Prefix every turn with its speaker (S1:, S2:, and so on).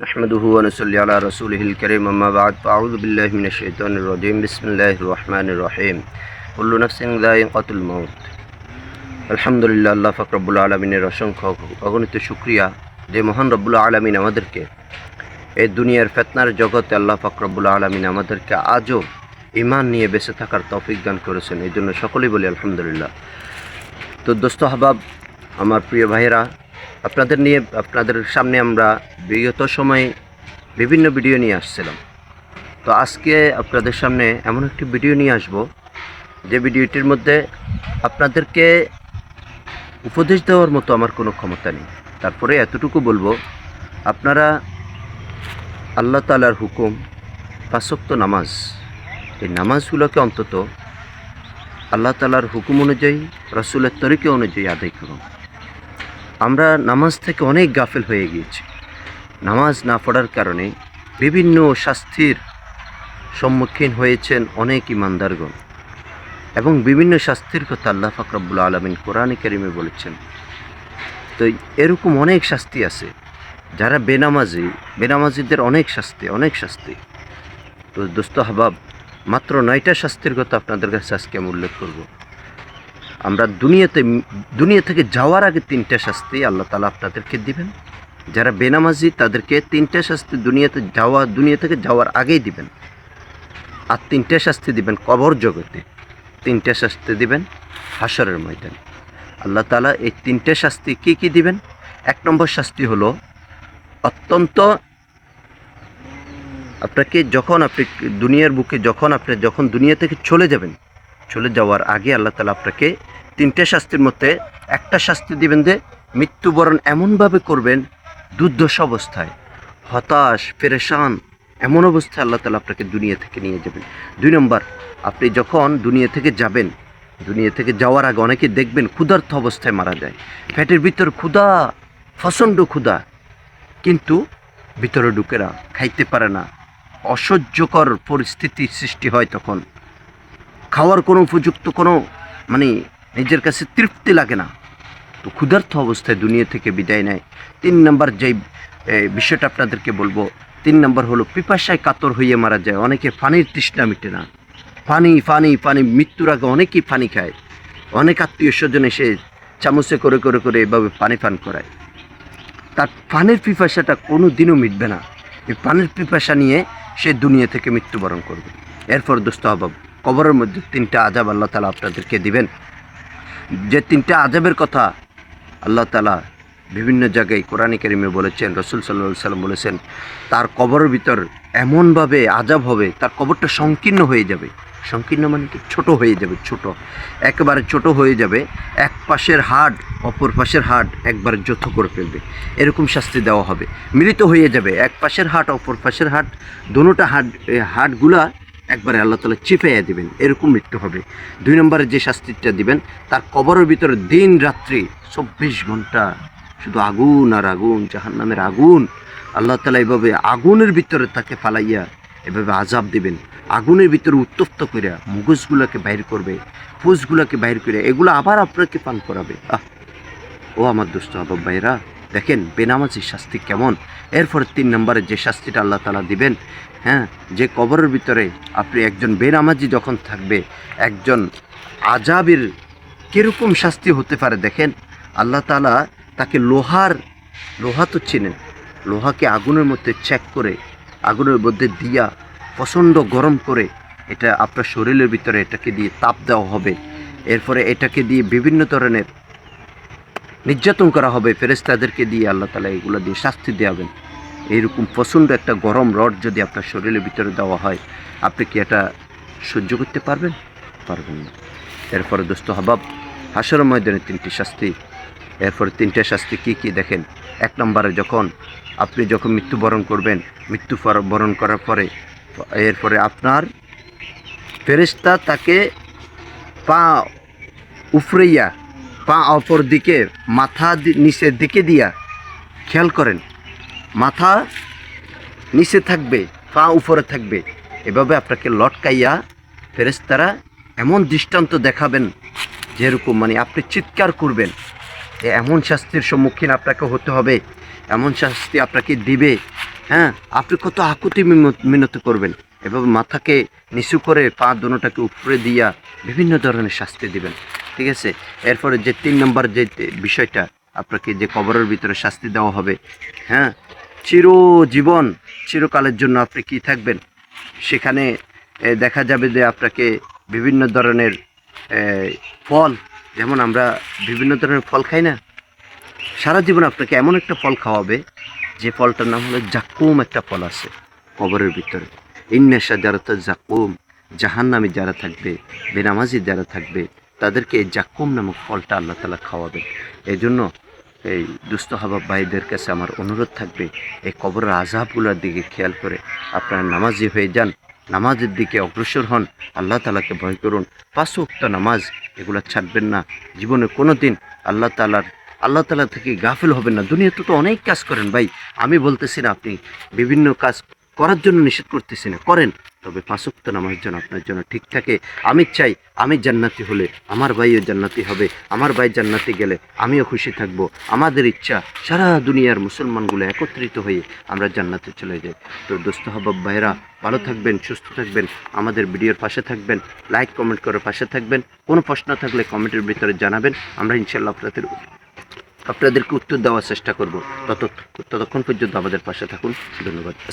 S1: نحمده ونصلي على رسوله الكريم أما بعد فأعوذ بالله من الشيطان الرجيم بسم الله الرحمن الرحيم كل نفس ذائقة الموت আলহামদুলিল্লাহ আল্লাহ ফাকরবুল্লা আলমিনের অসংখ্য অগণিত শুক্রিয়া যে মহান রব্বুল্লা আলমিন আমাদেরকে এই দুনিয়ার ফেতনার জগতে আল্লাহ ফাকরবুল্লা আলমিন আমাদেরকে আজও ইমান নিয়ে বেঁচে থাকার তৌফিক দান করেছেন এই জন্য সকলেই বলি আলহামদুলিল্লাহ তো দোস্ত হাবাব আমার প্রিয় ভাইয়েরা আপনাদের নিয়ে, আপনাদের সামনে আমরা বিগত সময়ে বিভিন্ন ভিডিও নিয়ে আসছিলাম। তো আজকে আপনাদের সামনে এমন একটি ভিডিও নিয়ে আসব, যে ভিডিওটির মধ্যে আপনাদেরকে উপদেশ দেওয়ার মতো আমার কোনো ক্ষমতা নেই। তারপরে এতটুকু বলব, আপনারা আল্লাহ তালার হুকুম পাঁচক্ত নামাজ, এই নামাজগুলোকে অন্তত আল্লাহ তালার হুকুম অনুযায়ী, রসুলের তরিকে অনুযায়ী আদায় করুন। আমরা নামাজ থেকে অনেক গাফেল হয়ে গিয়েছি। নামাজ না পড়ার কারণে বিভিন্ন শাস্তির সম্মুখীন হয়েছেন অনেক ইমানদারগণ এবং বিভিন্ন শাস্তির কথা আল্লাহ ফাকরাবুল আলমিন কোরআন কারিমে বলেছেন। তো এরকম অনেক শাস্তি আছে যারা বেনামাজি, বেনামাজিদের অনেক শাস্তি অনেক শাস্তি। তো দোস্ত হাবাব মাত্র নয়টা শাস্তির কথা আপনাদের কাছে আজকে আমি উল্লেখ করব। আমরা দুনিয়াতে, দুনিয়া থেকে যাওয়ার আগে তিনটা শাস্তি আল্লাহ তালা আপনাদেরকে দিবেন। যারা বেনামাজি, তাদেরকে তিনটা শাস্তি দুনিয়াতে যাওয়া, দুনিয়া থেকে যাওয়ার আগেই দিবেন। আর তিনটা শাস্তি দিবেন কবর জগতে। তিনটে শাস্তি দিবেন হাসরের ময়দানে। আল্লাহ তালা এই তিনটে শাস্তি কি কি দিবেন? এক নম্বর শাস্তি হলো অত্যন্ত আপনাকে যখন আপনি দুনিয়ার বুকে, যখন আপনি, যখন দুনিয়া থেকে চলে যাবেন চলে যাওয়ার আগে আল্লাহ তালা আপনাকে তিনটে শাস্তির মধ্যে একটা শাস্তি দিবেন যে মৃত্যুবরণ এমনভাবে করবেন দুর্দশ অবস্থায়, হতাশ, পেরেশান এমন অবস্থায় আল্লাহ তালা আপনাকে দুনিয়া থেকে নিয়ে যাবেন। দুই নম্বর, আপনি যখন দুনিয়া থেকে যাবেন, দুনিয়া থেকে যাওয়ার আগে অনেকে দেখবেন ক্ষুধার্থ অবস্থায় মারা যায়। ফ্যাটের ভিতর ক্ষুধা, প্রচণ্ড ক্ষুধা। কিন্তু ভিতরে ঢুকেরা খাইতে পারে না। অসহ্যকর পরিস্থিতি সৃষ্টি হয় তখন। খাওয়ার কোনো উপযুক্ত কোনো মানে নিজের কাছে তৃপ্তি লাগে না। তো ক্ষুধার্থ অবস্থায় দুনিয়া থেকে বিদায় নেয়। তিন নম্বর যেই বিষয়টা আপনাদেরকে বলব, তিন নম্বর হলো পিপাসায় কাতর হয়ে মারা যায়। অনেকে পানির তৃষ্ণা মিটে না। পানি পানি পানি মৃত্যুর আগে অনেকেই পানি খায়। অনেক আত্মীয় স্বজন এসে চামচে করে করে করে এভাবে পানি পান করায়। তার পানির পিপাসাটা কোনো দিনও মিটবে না। এই পানির পিপাসা নিয়ে সে দুনিয়া থেকে মৃত্যুবরণ করবে। এরপর দোস্ত হবাব কবরের মধ্যে তিনটা আজাব আল্লাহ তালা আপনাদেরকে দিবেন। যে তিনটা আজাবের কথা আল্লাহ তালা বিভিন্ন জায়গায় কোরআনী কারিমে বলেছেন, রসুল সাল্লা সাল্লাম বলেছেন, তার কবরের ভিতর এমনভাবে আজাব হবে, তার কবরটা সংকীর্ণ হয়ে যাবে। সংকীর্ণ মানে কি? ছোটো হয়ে যাবে, ছোট। একেবারে ছোট হয়ে যাবে, এক পাশের হাট অপর পাশের হাট একবারে যথ করে ফেলবে। এরকম শাস্তি দেওয়া হবে। মিলিত হয়ে যাবে, এক পাশের হাট অপর পাশের হাট দোনোটা হাট হাটগুলা একবারে আল্লাহ তালা চিপাইয়া দিবেন, এরকম মৃত্যু হবে। দুই নম্বরে যে শাস্তিটা দিবেন, তার কবরের ভিতরে দিন রাত্রি চব্বিশ ঘণ্টা শুধু আগুন আর আগুন, জাহান্নামের আগুন। আল্লাহ তালা এভাবে আগুনের ভিতরে তাকে ফালাইয়া এভাবে আজাব দিবেন। আগুনের ভিতরে উত্তপ্ত করিয়া মুগজগুলোকে বাইর করবে ফুসগুলোকে বাইর করে এগুলো আবার আপনাকে পান করাবে। আহ! ও আমার দুষ্ট আবাব ভাইরা দেখেন বেনামাজির শাস্তি কেমন? এরপর তিন নম্বরে যে শাস্তিটা আল্লাহ তালা দিবেন হ্যাঁ যে কবরের ভিতরে আপনি একজন বেনামাজি যখন থাকবে, একজন আজাবের কীরকম শাস্তি হতে পারে দেখেন, আল্লাহ তালা তাকে লোহার, লোহা তো চেনেন, লোহাকে আগুনের মধ্যে চেক করে, আগুনের মধ্যে দিয়া প্রচণ্ড গরম করে এটা আপনার শরীরের ভিতরে এটাকে দিয়ে তাপ দেওয়া হবে। এরপরে এটাকে দিয়ে বিভিন্ন ধরনের নির্যাতন করা হবে ফেরেস্তাদেরকে দিয়ে আল্লাহ তালা এগুলো দিয়ে শাস্তি দেওয়াবেন। এইরকম প্রচণ্ড একটা গরম রড যদি আপনার শরীরের ভিতরে দেওয়া হয়, আপনি কি এটা সহ্য করতে পারবেন? পারবেন না। এরপরে দোস্ত হবাব, হাসর ময়দানের তিনটি শাস্তি। এরপরে তিনটে শাস্তি কি কি দেখেন? এক নম্বরে যখন আপনি যখন মৃত্যুবরণ করবেন, মৃত্যু বরণ করার পরে, এরপরে আপনার ফেরেস্তা তাকে পা উফরাইয়া পা অপর দিকে, মাথা নিচের দিকে দিয়া খেয়াল করেন। মাথা নিচে থাকবে, পা উপরে থাকবে। এভাবে আপনাকে লটকাইয়া ফেরেস্তারা এমন দৃষ্টান্ত দেখাবেন যেরকম মানে আপনি চিৎকার করবেন। যে এমন শাস্তির সম্মুখীন আপনাকে হতে হবে, এমন শাস্তি আপনাকে দিবে। হ্যাঁ আপনি কত আকুতি মিনত- করবেন। এভাবে মাথাকে নিচু করে, পা দুটাকে উপরে দিয়া বিভিন্ন ধরনের শাস্তি দিবেন। ঠিক আছে? এরপরে যে তিন নম্বর যে বিষয়টা, আপনাকে যে কবরের ভিতরে শাস্তি দেওয়া হবে হ্যাঁ? চিরজীবন, চিরকালের জন্য আপনি কি থাকবেন? সেখানে দেখা যাবে যে আপনাকে বিভিন্ন ধরনের ফল, যেমন আমরা বিভিন্ন ধরনের ফল খাই না? সারা জীবন আপনাকে এমন একটা ফল খাওয়াবে, যে ফলটার নাম হলো জাকুম একটা ফল আছে কবরের ভিতরে। ইন্নেশা যারা তো জাকুম জাহান্নামী যারা থাকবে, বেনামাজি যারা থাকবে তাদেরকে এই জাকুম নামক ফলটা আল্লাহ তালা খাওয়াবেন এই জন্য এই দুস্থ হাবাব ভাইদের কাছে আমার অনুরোধ থাকবে, এই কবরের আজাবগুলোর দিকে খেয়াল করে আপনারা নামাজি হয়ে যান, নামাজের দিকে অগ্রসর হন, আল্লাহ তালাকে ভয় করুন। পাঁচ উক্ত নামাজ, এগুলো ছাড়বেন না। জীবনে কোনো দিন আল্লাহ তালার আল্লাহ তালা থেকে গাফিল হবেন না। দুনিয়াতে তো অনেক কাজ করেন ভাই। আমি বলতেছি না আপনি বিভিন্ন কাজ করার জন্য নিষেধ করতেছি না। করেন। তবে পাঁচক্ত নামাজ যেন আপনার জন্য ঠিক থাকে। আমি চাই আমি জান্নাতি হলে আমার ভাইও জান্নাতি হবে। আমার ভাই জান্নাতি গেলে আমিও খুশি থাকব। আমাদের ইচ্ছা সারা দুনিয়ার মুসলমানগুলো একত্রিত হয়ে আমরা জান্নাতে চলে যাই। তো দোস্ত হবাব ভাইরা ভালো থাকবেন, সুস্থ থাকবেন, আমাদের ভিডিওর পাশে থাকবেন, লাইক, কমেন্ট করে পাশে থাকবেন। কোনো প্রশ্ন থাকলে কমেন্টের ভিতরে জানাবেন। আমরা ইনশাল্লাহ আপনাদের আপনাদেরকে উত্তর দেওয়ার চেষ্টা করব। তত ততক্ষণ পর্যন্ত আমাদের পাশে থাকুন। ধন্যবাদ।